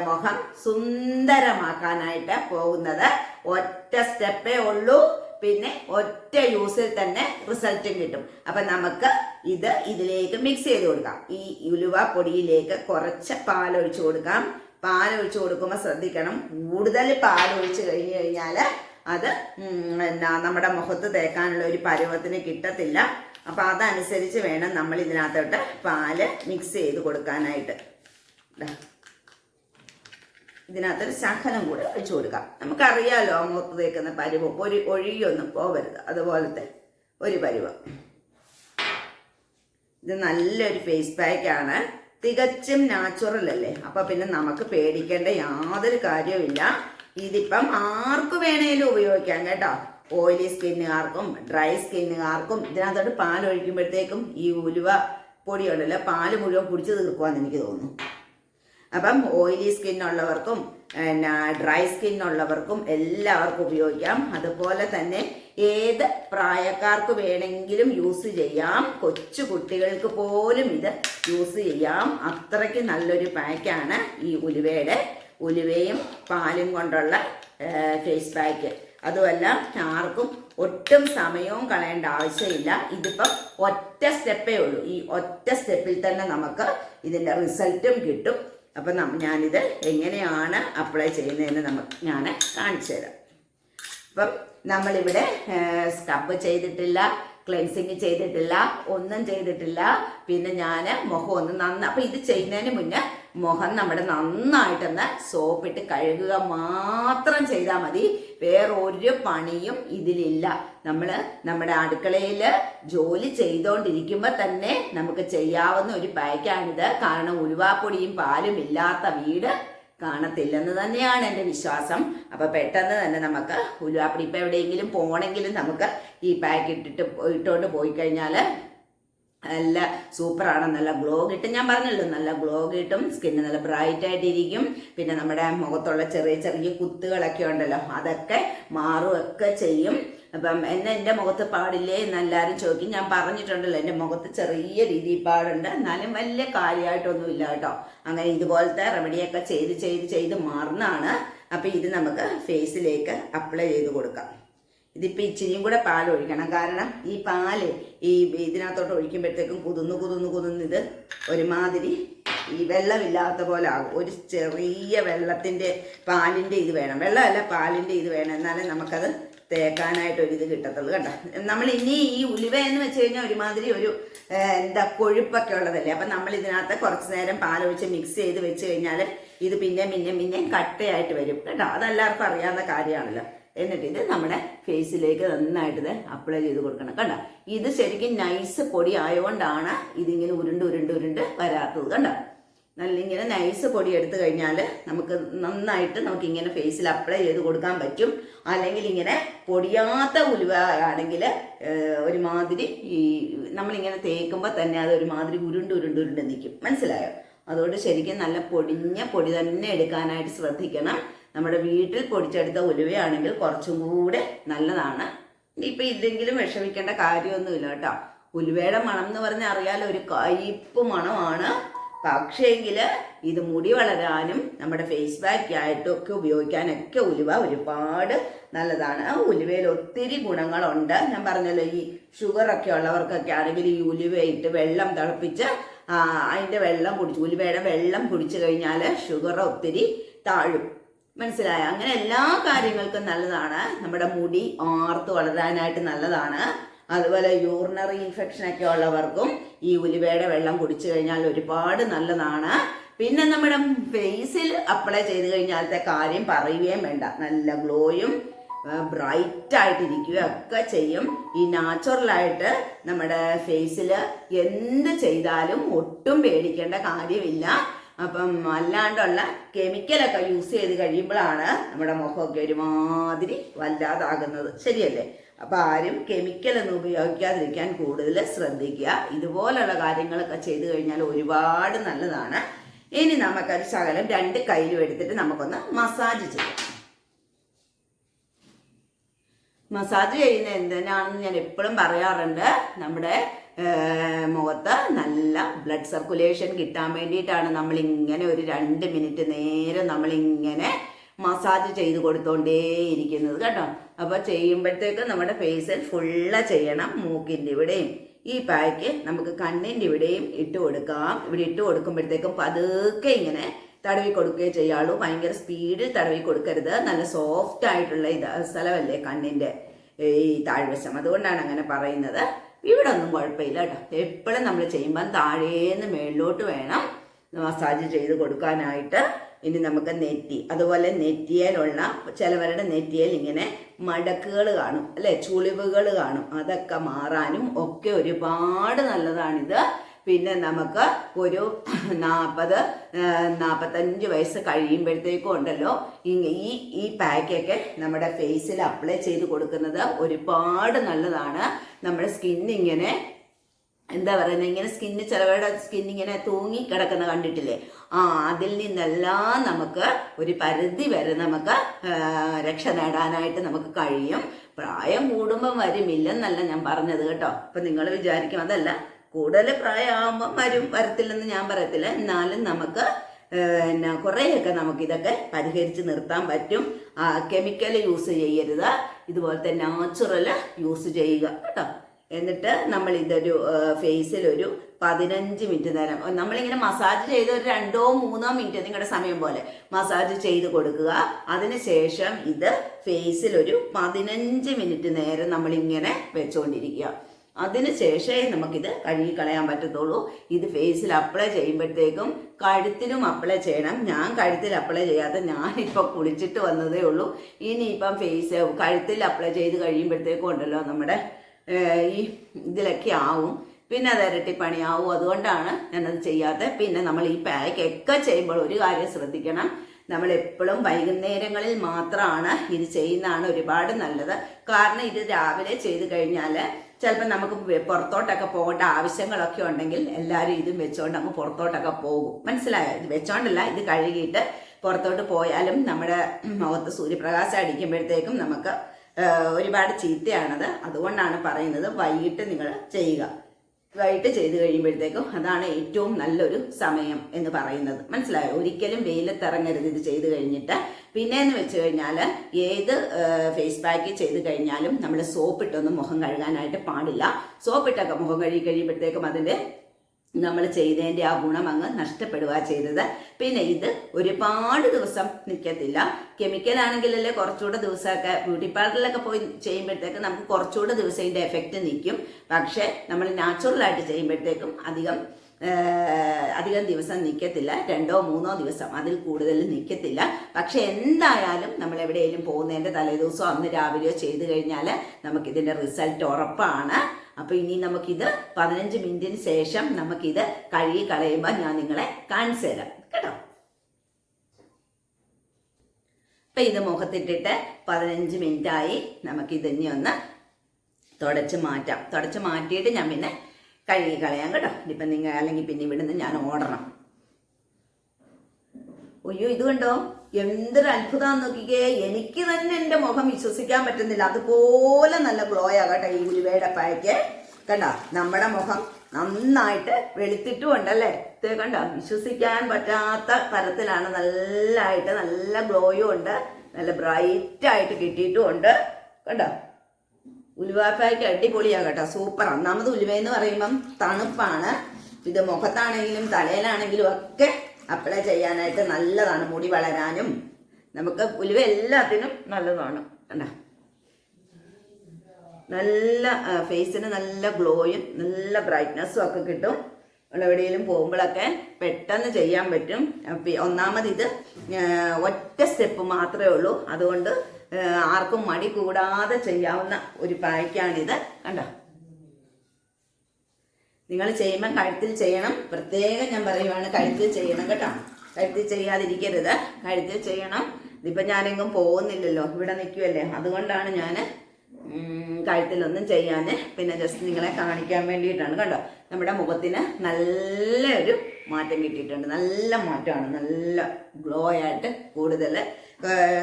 S1: മുഖം സുന്ദരമാക്കാനായിട്ട് പോകുന്നത്. ഒറ്റ സ്റ്റെപ്പേ ഉള്ളൂ. പിന്നെ ഒറ്റ യൂസിൽ തന്നെ റിസൾട്ടും കിട്ടും. അപ്പൊ നമുക്ക് ഇത് ഇതിലേക്ക് മിക്സ് ചെയ്ത് കൊടുക്കാം. ഈ ഉലുവ പൊടിയിലേക്ക് കുറച്ച് പാലൊഴിച്ച് കൊടുക്കാം. പാലൊഴിച്ച് കൊടുക്കുമ്പോൾ ശ്രദ്ധിക്കണം. കൂടുതൽ പാലൊഴിച്ച് കഴിഞ്ഞ് കഴിഞ്ഞാൽ അത് നമ്മുടെ മുഖത്ത് തേക്കാനുള്ള ഒരു പരുവത്തിന് കിട്ടത്തില്ല. അപ്പൊ അതനുസരിച്ച് വേണം നമ്മൾ ഇതിനകത്തോട്ട് പാൽ മിക്സ് ചെയ്ത് കൊടുക്കാനായിട്ട്. ഇതിനകത്തൊരു ശകലം കൂടെ ഒഴിച്ചു കൊടുക്കാം. നമുക്കറിയാലോ അങ്ങോട്ട് തേക്കുന്ന പരിവ്. ഒരു ഒഴിയൊന്നും പോവരുത്. അതുപോലത്തെ ഒരു പരിവ്. ഇത് നല്ലൊരു ഫേസ് പാക്കാണ് തികച്ചും നാച്ചുറൽ അല്ലേ? അപ്പൊ പിന്നെ നമുക്ക് പേടിക്കേണ്ട യാതൊരു കാര്യവുമില്ല. ഇതിപ്പം ആർക്ക് വേണേലും ഉപയോഗിക്കാം കേട്ടോ. ഓയിലി സ്കിന്നുകാർക്കും ഡ്രൈ സ്കിന്നുകാർക്കും ഇതിനകത്തോട്ട് പാൽ ഒഴിക്കുമ്പോഴത്തേക്കും ഈ ഉലുവ പൊടിയുണ്ടല്ലോ പാൽ മുഴുവൻ കുടിച്ചു തീർക്കുവാന്ന് എനിക്ക് തോന്നുന്നു. അപ്പം ഓയിലി സ്കിന്നുള്ളവർക്കും പിന്നെ ഡ്രൈ സ്കിന്നുള്ളവർക്കും എല്ലാവർക്കും ഉപയോഗിക്കാം. അതുപോലെ തന്നെ ഏത് പ്രായക്കാർക്ക് വേണമെങ്കിലും യൂസ് ചെയ്യാം. കൊച്ചു കുട്ടികൾക്ക് പോലും ഇത് യൂസ് ചെയ്യാം. അത്രയ്ക്ക് നല്ലൊരു പാക്കാണ് ഈ ഉലുവയുടെ. ഉലുവയും പാലും കൊണ്ടുള്ള ഫേസ് പാക്ക് അതുമല്ല ആർക്കും ഒട്ടും സമയവും കളയേണ്ട ആവശ്യമില്ല. ഇതിപ്പം ഒറ്റ സ്റ്റെപ്പേ ഉള്ളൂ. ഈ ഒറ്റ സ്റ്റെപ്പിൽ തന്നെ നമുക്ക് ഇതിന്റെ റിസൾട്ടും കിട്ടും. അപ്പം ഞാനിത് എങ്ങനെയാണ് അപ്ലൈ ചെയ്യുന്നതെന്ന് നമുക്ക് ഞാൻ കാണിച്ചു തരാം. അപ്പം നമ്മളിവിടെ സ്ക്രബ് ചെയ്തിട്ടില്ല. ക്ലെൻസിങ് ചെയ്തിട്ടില്ല ഒന്നും ചെയ്തിട്ടില്ല. പിന്നെ ഞാൻ മുഖം ഒന്ന് നന്ന അപ്പം ഇത് ചെയ്യുന്നതിന് മുന്നേ മുഖം നമ്മുടെ നന്നായിട്ടൊന്ന് സോപ്പിട്ട് കഴുകുക മാത്രം ചെയ്താൽ മതി. വേറെ ഒരു പണിയും ഇതിലില്ല. നമ്മൾ നമ്മുടെ അടുക്കളയിൽ ജോലി ചെയ്തുകൊണ്ടിരിക്കുമ്പോൾ തന്നെ നമുക്ക് ചെയ്യാവുന്ന ഒരു പായ്ക്കാണിത് കാരണം ഉലുവാപ്പൊടിയും പാലും ഇല്ലാത്ത വീട് കാണത്തില്ലെന്ന് തന്നെയാണ് എന്റെ വിശ്വാസം. അപ്പോൾ പെട്ടെന്ന് തന്നെ നമുക്ക് ഉലുവാപ്പൊടി ഇപ്പം എവിടെയെങ്കിലും പോകണമെങ്കിലും നമുക്ക് ഈ പാക്കിട്ടിട്ട് ഇട്ടുകൊണ്ട് പോയി കഴിഞ്ഞാൽ നല്ല സൂപ്പറാണ് നല്ല ഗ്ലോ കിട്ടും. ഞാൻ പറഞ്ഞല്ലോ നല്ല ഗ്ലോ കിട്ടും സ്കിന്ന് നല്ല ബ്രൈറ്റ് ആയിട്ടിരിക്കും. പിന്നെ നമ്മുടെ മുഖത്തുള്ള ചെറിയ ചെറിയ കുത്തുകളൊക്കെ ഉണ്ടല്ലോ അതൊക്കെ മാറുകയൊക്കെ ചെയ്യും. അപ്പം എന്നെ എന്റെ മുഖത്ത് പാടില്ലേ എന്ന് എല്ലാവരും ചോദിക്കും. ഞാൻ പറഞ്ഞിട്ടുണ്ടല്ലോ എന്റെ മുഖത്ത് ചെറിയ രീതിയിൽ പാടുണ്ട്. എന്നാലും വലിയ കാര്യമായിട്ടൊന്നും ഇല്ല കേട്ടോ. അങ്ങനെ ഇതുപോലത്തെ റെമഡിയൊക്കെ ചെയ്ത് ചെയ്ത് ചെയ്ത് മാറുന്നതാണ്. അപ്പം ഇത് നമുക്ക് ഫേസിലേക്ക് അപ്ലൈ ചെയ്ത് കൊടുക്കാം. ഇതിപ്പോൾ ഇച്ചിരിയും കൂടെ പാൽ ഒഴിക്കണം കാരണം ഈ പാൽ ഈ ഇതിനകത്തോട്ട് ഒഴിക്കുമ്പോഴത്തേക്കും കുതിന്ന് കുതിന്ന് കുതിന്ന് ഇത് ഒരുമാതിരി ഈ വെള്ളമില്ലാത്ത പോലെ ആകും. ഒരു ചെറിയ വെള്ളത്തിന്റെ പാലിന്റെ ഇത് വേണം. വെള്ളമല്ല പാലിന്റെ ഇത് വേണം. എന്നാലേ നമുക്കത് തേക്കാനായിട്ട് ഒരു ഇത് കിട്ടത്തുള്ളൂ. കേട്ടോ നമ്മൾ ഇനി ഈ ഉലുവ എന്ന് വെച്ച് കഴിഞ്ഞാൽ ഒരുമാതിരി ഒരു എന്താ കൊഴുപ്പൊക്കെ ഉള്ളതല്ലേ? അപ്പം നമ്മൾ ഇതിനകത്ത് കുറച്ച് നേരം പാലൊഴിച്ച് മിക്സ് ചെയ്ത് വെച്ച് കഴിഞ്ഞാൽ ഇത് പിന്നെ പിന്നെ പിന്നെ കട്ടയായിട്ട് വരും. കേട്ടോ? അതെല്ലാവർക്കും അറിയാവുന്ന കാര്യമാണല്ലോ. എന്നിട്ട് ഇത് നമ്മുടെ ഫേസിലേക്ക് നന്നായിട്ട് ഇത് അപ്ലൈ ചെയ്ത് കൊടുക്കണം. കണ്ട? ഇത് ശരിക്കും നൈസ് പൊടി ആയതുകൊണ്ടാണ് ഇതിങ്ങനെ ഉരുണ്ട് ഉരുണ്ട് ഉരുണ്ട് വരാത്തത്. കണ്ട? നല്ല ഇങ്ങനെ നൈസ് പൊടി എടുത്തു കഴിഞ്ഞാൽ നമുക്ക് നന്നായിട്ട് നമുക്ക് ഇങ്ങനെ ഫേസിൽ അപ്ലൈ ചെയ്ത് കൊടുക്കാൻ പറ്റും. അല്ലെങ്കിൽ ഇങ്ങനെ പൊടിയാത്ത ഉലുവ ആണെങ്കിൽ ഒരുമാതിരി ഈ നമ്മളിങ്ങനെ തേക്കുമ്പോൾ തന്നെ അത് ഒരുമാതിരി ഉരുണ്ട് ഉരുണ്ട് ഉരുണ്ട് നിൽക്കും. മനസ്സിലായോ? അതുകൊണ്ട് ശരിക്കും നല്ല പൊടിഞ്ഞ പൊടി തന്നെ എടുക്കാനായിട്ട് ശ്രദ്ധിക്കണം. നമ്മുടെ വീട്ടിൽ പൊടിച്ചെടുത്ത ഉലുവയാണെങ്കിൽ കുറച്ചും കൂടെ നല്ലതാണ്. ഇപ്പം ഇല്ലെങ്കിലും വിഷമിക്കേണ്ട കാര്യമൊന്നുമില്ല കേട്ടോ. ഉലുവയുടെ മണം എന്ന് പറഞ്ഞാൽ അറിയാലോ ഒരു കയ്പ്പ് മണമാണ്. പക്ഷേങ്കിൽ ഇത് മുടി വളരാനും നമ്മുടെ ഫേസ് പാക്ക് ആയിട്ടും ഒക്കെ ഉപയോഗിക്കാനൊക്കെ ഉലുവ ഒരുപാട് നല്ലതാണ്. ഉലുവയിൽ ഒത്തിരി ഗുണങ്ങളുണ്ട്. ഞാൻ പറഞ്ഞല്ലോ ഈ ഷുഗർ ഒക്കെ ഉള്ളവർക്കൊക്കെ ആണെങ്കിൽ ഈ ഉലുവയിട്ട് വെള്ളം തിളപ്പിച്ച് അതിന്റെ വെള്ളം കുടിച്ച് ഉലുവയുടെ വെള്ളം കുടിച്ചു കഴിഞ്ഞാൽ ഷുഗർ ഒത്തിരി താഴും. മനസ്സിലായ? അങ്ങനെ എല്ലാ കാര്യങ്ങൾക്കും നല്ലതാണ്. നമ്മുടെ മുടി ആർത്ത് വളരാനായിട്ട് നല്ലതാണ്. അതുപോലെ യൂറിനറി ഇൻഫെക്ഷൻ ഒക്കെ ഉള്ളവർക്കും ഈ ഉലുവയുടെ വെള്ളം കുടിച്ചു കഴിഞ്ഞാൽ ഒരുപാട് നല്ലതാണ്. പിന്നെ നമ്മുടെ ഫേസിൽ അപ്ലൈ ചെയ്ത് കഴിഞ്ഞാലത്തെ കാര്യം പറയുകയും വേണ്ട. നല്ല ഗ്ലോയും ബ്രൈറ്റ് ആയിട്ടിരിക്കുകയും ഒക്കെ ചെയ്യും. ഈ നാച്ചുറലായിട്ട് നമ്മുടെ ഫേസിൽ എന്ത് ചെയ്താലും ഒട്ടും പേടിക്കേണ്ട കാര്യമില്ല. അപ്പം അല്ലാണ്ടുള്ള കെമിക്കലൊക്കെ യൂസ് ചെയ്ത് കഴിയുമ്പോഴാണ് നമ്മുടെ മുഖമൊക്കെ ഒരുമാതിരി വല്ലാതാകുന്നത്. ശരിയല്ലേ? അപ്പം ആരും കെമിക്കലൊന്നും ഉപയോഗിക്കാതിരിക്കാൻ കൂടുതൽ ശ്രദ്ധിക്കുക. ഇതുപോലുള്ള കാര്യങ്ങളൊക്കെ ചെയ്തു കഴിഞ്ഞാൽ ഒരുപാട് നല്ലതാണ്. ഇനി നമുക്കൊരു ശകലം രണ്ട് കയ്യിലും എടുത്തിട്ട് നമുക്കൊന്ന് മസാജ് ചെയ്യാം. മസാജ് ചെയ്യുന്നത് എന്തിനാണെന്ന് ഞാൻ എപ്പോഴും പറയാറുണ്ട്. നമ്മുടെ മുഖത്ത് നല്ല ബ്ലഡ് സർക്കുലേഷൻ കിട്ടാൻ വേണ്ടിയിട്ടാണ് നമ്മളിങ്ങനെ ഒരു രണ്ട് മിനിറ്റ് നേരം നമ്മളിങ്ങനെ മസാജ് ചെയ്ത് കൊടുത്തോണ്ടേ ഇരിക്കുന്നത് കേട്ടോ. അപ്പോൾ ചെയ്യുമ്പോഴത്തേക്ക് നമ്മുടെ ഫേസിൽ ഫുള്ള് ചെയ്യണം മൂക്കിന്റെ ഇവിടെയും. ഈ പാക്ക് നമുക്ക് കണ്ണിന്റെ ഇവിടെയും ഇട്ട് കൊടുക്കാം. ഇവിടെ ഇട്ട് കൊടുക്കുമ്പോഴത്തേക്കും പതുക്കെ ഇങ്ങനെ തടവി കൊടുക്കുകയും ചെയ്യാവുള്ളൂ ഭയങ്കര സ്പീഡിൽ തടവി കൊടുക്കരുത്. നല്ല സോഫ്റ്റ് ആയിട്ടുള്ള ഇത് സ്ഥലമല്ലേ കണ്ണിന്റെ ഈ താഴ്വശം. അതുകൊണ്ടാണ് അങ്ങനെ പറയുന്നത്. ഇവിടെ ഒന്നും കുഴപ്പമില്ല കേട്ടോ. എപ്പോഴും നമ്മൾ ചെയ്യുമ്പം താഴേന്ന് മേളിലോട്ട് വേണം മസാജ് ചെയ്ത് കൊടുക്കാനായിട്ട്. ഇനി നമുക്ക് നെറ്റി അതുപോലെ നെറ്റിയേലുള്ള ചിലവരുടെ നെറ്റിയേൽ ഇങ്ങനെ മടക്കുകൾ കാണും അല്ലെ? ചുളിവുകൾ കാണും. അതൊക്കെ മാറാനും ഒക്കെ ഒരുപാട് നല്ലതാണിത്. പിന്നെ നമുക്ക് ഒരു [clears throat] നാൽപ്പത് നാൽപ്പത്തഞ്ച് വയസ്സ് കഴിയുമ്പോഴത്തേക്കും ഉണ്ടല്ലോ. ഈ ഈ പാക്കൊക്കെ നമ്മുടെ ഫേസിൽ അപ്ലൈ ചെയ്ത് കൊടുക്കുന്നത് ഒരുപാട് നല്ലതാണ്. നമ്മുടെ സ്കിന്നിങ്ങനെ എന്താ പറയുന്നത് ഇങ്ങനെ സ്കിന്ന് ചിലവരുടെ സ്കിന്നിങ്ങനെ തൂങ്ങി കിടക്കുന്ന കണ്ടിട്ടില്ലേ? ആ അതിൽ നിന്നെല്ലാം നമുക്ക് ഒരു പരിധി വരെ നമുക്ക് രക്ഷ നേടാനായിട്ട് നമുക്ക് കഴിയും. പ്രായം കൂടുമ്പം വരുമില്ലെന്നല്ല ഞാൻ പറഞ്ഞത് കേട്ടോ. അപ്പം നിങ്ങൾ വിചാരിക്കും അതല്ല. കൂടുതൽ പ്രായമാകുമ്പോൾ വരും വരത്തില്ലെന്ന് ഞാൻ പറയത്തില്ല. എന്നാലും നമുക്ക് പിന്നെ കുറേയൊക്കെ നമുക്കിതൊക്കെ പരിഹരിച്ച് നിർത്താൻ പറ്റും. കെമിക്കൽ യൂസ് ചെയ്യരുത്. ഇതുപോലത്തെ നാച്ചുറൽ യൂസ് ചെയ്യുക കേട്ടോ. എന്നിട്ട് നമ്മൾ ഇതൊരു ഫേസിൽ ഒരു പതിനഞ്ച് മിനിറ്റ് നേരം നമ്മളിങ്ങനെ മസാജ് ചെയ്ത് ഒരു രണ്ടോ മൂന്നോ മിനിറ്റ് നിങ്ങളുടെ സമയം പോലെ മസാജ് ചെയ്ത് കൊടുക്കുക. അതിനുശേഷം ഇത് ഫേസിൽ ഒരു പതിനഞ്ച് മിനിറ്റ് നേരം നമ്മളിങ്ങനെ വെച്ചുകൊണ്ടിരിക്കുക അതിനുശേഷമേ നമുക്കിത് കഴുകി കളയാൻ പറ്റത്തുള്ളൂ. ഇത് ഫേസിൽ അപ്ലൈ ചെയ്യുമ്പോഴത്തേക്കും കഴുത്തിലും അപ്ലൈ ചെയ്യണം. ഞാൻ കഴുത്തിൽ അപ്ലൈ ചെയ്യാത്ത ഞാനിപ്പോൾ കുളിച്ചിട്ട് വന്നതേ ഉള്ളൂ. ഇനിയിപ്പം ഫേസ് കഴുത്തിൽ അപ്ലൈ ചെയ്ത് കഴിയുമ്പോഴത്തേക്കും ഉണ്ടല്ലോ നമ്മുടെ ഈ ഇതിലൊക്കെ ആവും. പിന്നെ അത് ഇരട്ടിപ്പണിയാവും. അതുകൊണ്ടാണ് ഞാനത് ചെയ്യാത്തത് പിന്നെ നമ്മൾ ഈ പാക്ക് ഒക്കെ ചെയ്യുമ്പോൾ ഒരു കാര്യം ശ്രദ്ധിക്കണം. നമ്മൾ എപ്പോഴും വൈകുന്നേരങ്ങളിൽ മാത്രമാണ് ഇത് ചെയ്യുന്നതാണ് ഒരുപാട് നല്ലത്. കാരണം ഇത് രാവിലെ ചെയ്ത് കഴിഞ്ഞാൽ ചിലപ്പോൾ നമുക്ക് പുറത്തോട്ടൊക്കെ പോകേണ്ട ആവശ്യങ്ങളൊക്കെ ഉണ്ടെങ്കിൽ എല്ലാവരും ഇതും വെച്ചുകൊണ്ട് അങ്ങ് പുറത്തോട്ടൊക്കെ പോകും. മനസ്സിലായോ? ഇത് വെച്ചോണ്ടല്ല ഇത് കഴുകിയിട്ട് പുറത്തോട്ട് പോയാലും നമ്മുടെ മുഖത്ത് സൂര്യപ്രകാശം അടിക്കുമ്പോഴത്തേക്കും നമുക്ക് ഒരുപാട് ചീത്തയാണത്. അതുകൊണ്ടാണ് പറയുന്നത് വൈകിട്ട് നിങ്ങൾ ചെയ്യുക. വൈകിട്ട് ചെയ്ത് കഴിയുമ്പോഴത്തേക്കും അതാണ് ഏറ്റവും നല്ലൊരു സമയം എന്ന് പറയുന്നത്. മനസ്സിലായോ? ഒരിക്കലും വെയിലത്തിറങ്ങരുത് ഇത് ചെയ്ത് കഴിഞ്ഞിട്ട്. പിന്നെ എന്ന് വെച്ച് കഴിഞ്ഞാൽ ഏത് ഫേസ് പാക്ക് ചെയ്ത് കഴിഞ്ഞാലും നമ്മൾ സോപ്പിട്ടൊന്നും മുഖം കഴുകാനായിട്ട് പാടില്ല. സോപ്പിട്ടൊക്കെ മുഖം കഴുകി കഴിയുമ്പോഴത്തേക്കും അതിന്റെ നമ്മൾ ചെയ്തതിന്റെ ആ ഗുണം അങ്ങ് നഷ്ടപ്പെടുക ചെയ്തത്. പിന്നെ ഇത് ഒരുപാട് ദിവസം നിൽക്കത്തില്ല. കെമിക്കൽ ആണെങ്കിലല്ലേ കുറച്ചുകൂടെ ദിവസമൊക്കെ ബ്യൂട്ടി പാർലറിലൊക്കെ പോയി ചെയ്യുമ്പോഴത്തേക്ക് നമുക്ക് കുറച്ചുകൂടെ ദിവസം ഇതിന്റെ എഫക്റ്റ് നിൽക്കും. പക്ഷേ നമ്മൾ നാച്ചുറലായിട്ട് ചെയ്യുമ്പോഴത്തേക്കും അധികം അധികം ദിവസം നിൽക്കത്തില്ല. രണ്ടോ മൂന്നോ ദിവസം അതിൽ കൂടുതൽ നിൽക്കത്തില്ല. പക്ഷെ എന്തായാലും നമ്മൾ എവിടെയെങ്കിലും പോകുന്നതിന്റെ തലേദിവസം അന്ന് രാവിലെയോ ചെയ്ത് കഴിഞ്ഞാൽ നമുക്കിതിന്റെ റിസൾട്ട് ഉറപ്പാണ്. അപ്പോൾ ഇനി നമുക്കിത് പതിനഞ്ച് മിനിറ്റിന് ശേഷം നമുക്കിത് കഴുകി കളയുമ്പോൾ ഞാൻ നിങ്ങളെ കാണിച്ചു തരാം. കേട്ടോ? അപ്പം ഇത് മുഖത്തിട്ടിട്ട് പതിനഞ്ച് മിനിറ്റായി നമുക്ക് ഇനി ഒന്ന് തുടച്ച് മാറ്റാം. തുടച്ച് മാറ്റിയിട്ട് ഞാൻ പിന്നെ കഴുകി കളയാം കേട്ടോ. ഇപ്പം നിങ്ങൾ അല്ലെങ്കിൽ പിന്നെ ഇവിടുന്ന് ഞാൻ ഓടണം. അയ്യോ ഇത് കണ്ടോ? എന്തൊരു അത്ഭുതം നോക്കിക്കേ? എനിക്ക് തന്നെ എന്റെ മുഖം വിശ്വസിക്കാൻ പറ്റുന്നില്ല. അതുപോലെ നല്ല ഗ്ലോ ആകട്ടെ ഈ ഉലുവയുടെ പായ്ക്ക് കണ്ട? നമ്മുടെ മുഖം നന്നായിട്ട് വെളുത്തിട്ടും ഉണ്ടല്ലേ ഇത് കണ്ട? വിശ്വസിക്കാൻ പറ്റാത്ത തരത്തിലാണ് നല്ലതായിട്ട് നല്ല ഗ്ലോയും ഉണ്ട്. നല്ല ബ്രൈറ്റ് ആയിട്ട് കിട്ടിയിട്ടും ഉണ്ട് കണ്ടോ? ഉലുവാപ്പായ്ക്ക് അടിപൊളിയാ കേട്ടോ സൂപ്പർ ഒന്നാമത് ഉലുവ എന്ന് പറയുമ്പം തണുപ്പാണ്. ഇത് മുഖത്താണെങ്കിലും തലയിലാണെങ്കിലും ഒക്കെ അപ്ലൈ ചെയ്യാനായിട്ട് നല്ലതാണ് മുടി വളരാനും. നമുക്ക് ഉലുവ എല്ലാത്തിനും നല്ലതാണ്. കണ്ട? നല്ല ഫേസിന് നല്ല ഗ്ലോയും നല്ല ബ്രൈറ്റ്നസ്സും ഒക്കെ കിട്ടും. എവിടെയെങ്കിലും പോകുമ്പോഴൊക്കെ പെട്ടെന്ന് ചെയ്യാൻ പറ്റും. ഒന്നാമത് ഇത് ഒറ്റ സ്റ്റെപ്പ് മാത്രമേ ഉള്ളൂ. അതുകൊണ്ട് ആർക്കും മടി കൂടാതെ ചെയ്യാവുന്ന ഒരു പായ്ക്കാണിത്. കണ്ടോ? നിങ്ങൾ ചെയ്യുമ്പോൾ കഴുത്തിൽ ചെയ്യണം. പ്രത്യേകം ഞാൻ പറയുവാണ് കഴുത്തിൽ ചെയ്യണം കേട്ടോ. കഴുത്തിൽ ചെയ്യാതിരിക്കരുത്. കഴുത്തിൽ ചെയ്യണം. ഇതിപ്പോൾ ഞാനെങ്ങും പോകുന്നില്ലല്ലോ. ഇവിടെ നിൽക്കുമല്ലേ അതുകൊണ്ടാണ് ഞാൻ കഴുത്തിലൊന്നും ചെയ്യാൻ പിന്നെ ജസ്റ്റ് നിങ്ങളെ കാണിക്കാൻ വേണ്ടിയിട്ടാണ് കണ്ടോ നമ്മുടെ മുഖത്തിന് നല്ലൊരു മാറ്റം കിട്ടിയിട്ടുണ്ട്. നല്ല മാറ്റമാണ്. നല്ല ഗ്ലോ ആയിട്ട് കൂടുതൽ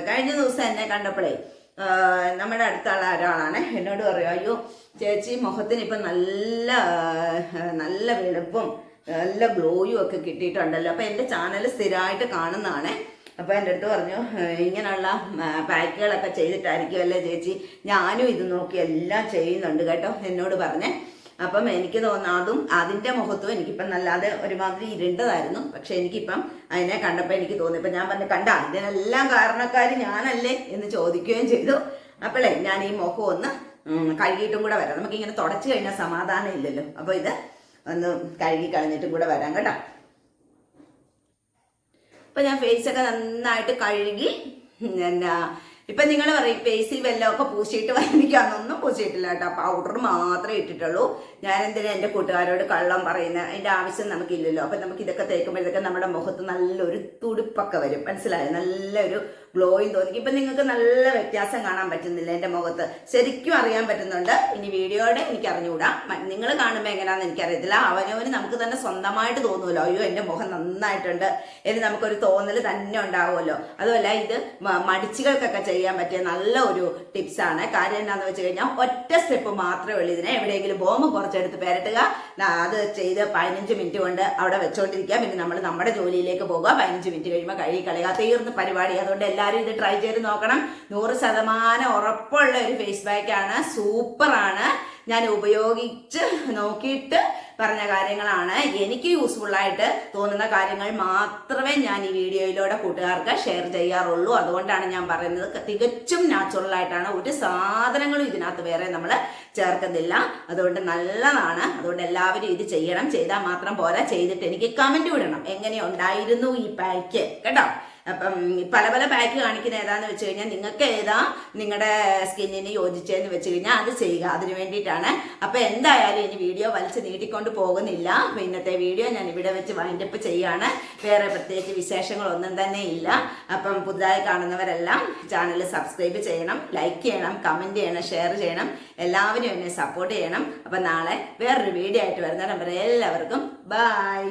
S1: കഴിഞ്ഞ ദിവസം എന്നെ കണ്ടപ്പോഴേ നമ്മുടെ അടുത്തുള്ള ഒരാളാണ്. എന്നോട് പറയും അയ്യോ ചേച്ചി മുഖത്തിന് ഇപ്പം നല്ല നല്ല വെളുപ്പും നല്ല ഗ്ലോയും ഒക്കെ കിട്ടിയിട്ടുണ്ടല്ലോ. അപ്പം എന്റെ ചാനൽ സ്ഥിരമായിട്ട് കാണുന്നതാണ്. അപ്പോൾ എന്റെ അടുത്ത് പറഞ്ഞു ഇങ്ങനെയുള്ള പാക്കുകളൊക്കെ ചെയ്തിട്ടായിരിക്കുമല്ലേ ചേച്ചി? ഞാനും ഇത് നോക്കി എല്ലാം ചെയ്യുന്നുണ്ട് കേട്ടോ എന്നോട് പറഞ്ഞേ. അപ്പം എനിക്ക് തോന്നുന്നു അതും അതിന്റെ മുഖത്തും എനിക്കിപ്പം നല്ലാതെ ഒരുമാതിരി ഇരുണ്ടതായിരുന്നു. പക്ഷെ എനിക്കിപ്പം അതിനെ കണ്ടപ്പോൾ എനിക്ക് തോന്നി. ഇപ്പം ഞാൻ പറഞ്ഞു കണ്ട ഇതിനെല്ലാം കാരണക്കാർ ഞാനല്ലേ? എന്ന് ചോദിക്കുകയും ചെയ്തു. അപ്പോഴേ ഞാൻ ഈ മുഖം ഒന്ന് കഴുകിയിട്ടും കൂടെ വരാം. നമുക്കിങ്ങനെ തുടച്ചു കഴിഞ്ഞാൽ സമാധാനം ഇല്ലല്ലോ. അപ്പോൾ ഇത് ഒന്ന് കഴുകി കളഞ്ഞിട്ടും കൂടെ വരാം കേട്ടോ. അപ്പൊ ഞാൻ ഫേസ് ഒക്കെ നന്നായിട്ട് കഴുകി എന്നാ ഇപ്പൊ നിങ്ങൾ പറയും ഫേസിൽ വെല്ലമൊക്കെ പൂശിയിട്ട് വന്നിരിക്കാന്നൊന്നും പൂശിയിട്ടില്ല കേട്ടോ. പൗഡർ മാത്രമേ ഇട്ടിട്ടുള്ളൂ. ഞാൻ എന്തിനാ എന്റെ കൂട്ടുകാരോട് കള്ളം പറയുന്നത് അതിന്റെ ആവശ്യം നമുക്കില്ലല്ലോ. അപ്പം നമുക്ക് ഇതൊക്കെ തേക്കുമ്പോഴത്തേക്ക് നമ്മുടെ മുഖത്ത് നല്ലൊരു തുടുപ്പൊക്കെ വരും. മനസ്സിലായോ? നല്ലൊരു ഗ്ലോയും തോന്നി ഇപ്പം നിങ്ങൾക്ക് നല്ല വ്യത്യാസം കാണാൻ പറ്റുന്നില്ല എന്റെ മുഖത്ത്. ശരിക്കും അറിയാൻ പറ്റുന്നുണ്ട്. ഇനി വീഡിയോയുടെ എനിക്ക് അറിഞ്ഞുകൂടാ. നിങ്ങൾ കാണുമ്പോൾ എങ്ങനെയാണെന്ന് എനിക്കറിയത്തില്ല. അവനവന് നമുക്ക് തന്നെ സ്വന്തമായിട്ട് തോന്നുമല്ലോ അയ്യോ എന്റെ മുഖം നന്നായിട്ടുണ്ട് എന്ന് നമുക്കൊരു തോന്നൽ തന്നെ ഉണ്ടാവുമല്ലോ. അതുമല്ല ഇത് മടിച്ചുകൾക്കൊക്കെ ചെയ്യാൻ പറ്റിയ നല്ല ഒരു ടിപ്സാണ്. കാര്യം എന്താണെന്ന് വെച്ച് കഴിഞ്ഞാൽ ഒറ്റ സ്റ്റെപ്പ് മാത്രമേ ഉള്ളൂ ഇതിനെ. എവിടെയെങ്കിലും ബോംബ് കുറച്ചെടുത്ത് പെരട്ടുക. അത് ചെയ്ത് പതിനഞ്ച് മിനിറ്റ് കൊണ്ട് അവിടെ വെച്ചോണ്ടിരിക്കുക. പിന്നെ നമ്മൾ നമ്മുടെ ജോലിയിലേക്ക് പോകുക. പതിനഞ്ച് മിനിറ്റ് കഴിയുമ്പോൾ കഴുകി കളയുക. തീർന്ന പരിപാടി. അതുകൊണ്ട് എല്ലാവരും ഇത് ട്രൈ ചെയ്ത് നോക്കണം. നൂറ് ശതമാനം ഉറപ്പുള്ള ഒരു ഫേസ് പാക്കാണ് സൂപ്പറാണ് ഞാൻ ഉപയോഗിച്ച് നോക്കിയിട്ട് പറഞ്ഞ കാര്യങ്ങളാണ്. എനിക്ക് യൂസ്ഫുൾ ആയിട്ട് തോന്നുന്ന കാര്യങ്ങൾ മാത്രമേ ഞാൻ ഈ വീഡിയോയിലൂടെ കൂട്ടുകാർക്ക് ഷെയർ ചെയ്യാറുള്ളൂ. അതുകൊണ്ടാണ് ഞാൻ പറയുന്നത് തികച്ചും നാച്ചുറൽ ആയിട്ടാണ്. ഒരു സാധനങ്ങളും ഇതിനകത്ത് വേറെ നമ്മൾ ചേർക്കുന്നില്ല. അതുകൊണ്ട് നല്ലതാണ്. അതുകൊണ്ട് എല്ലാവരും ഇത് ചെയ്യണം. ചെയ്താൽ മാത്രം പോരാ. ചെയ്തിട്ട് എനിക്ക് കമന്റ് വിടണം എങ്ങനെ ഉണ്ടായിരുന്നു ഈ പാക്ക് കേട്ടോ? അപ്പം പല പല പാക്ക് കാണിക്കുന്ന ഏതാന്ന് വെച്ച് കഴിഞ്ഞാൽ നിങ്ങൾക്ക് ഏതാ നിങ്ങളുടെ സ്കിന്നിന് യോജിച്ചതെന്ന് വെച്ച് കഴിഞ്ഞാൽ അത് ചെയ്യുക. അതിന് വേണ്ടിയിട്ടാണ്. അപ്പം എന്തായാലും ഇനി വീഡിയോ വലിച്ച് നീട്ടിക്കൊണ്ട് പോകുന്നില്ല. ഇന്നത്തെ വീഡിയോ ഞാൻ ഇവിടെ വെച്ച് വൈൻഡപ്പ് ചെയ്യുകയാണ്. വേറെ പ്രത്യേകിച്ച് വിശേഷങ്ങളൊന്നും തന്നെ ഇല്ല. അപ്പം പുതുതായി കാണുന്നവരെല്ലാം ചാനൽ സബ്സ്ക്രൈബ് ചെയ്യണം ലൈക്ക് ചെയ്യണം കമന്റ് ചെയ്യണം ഷെയർ ചെയ്യണം. എല്ലാവരും എന്നെ സപ്പോർട്ട് ചെയ്യണം. അപ്പം നാളെ വേറൊരു വീഡിയോ ആയിട്ട് വരുന്നവരെ എല്ലാവർക്കും ബൈ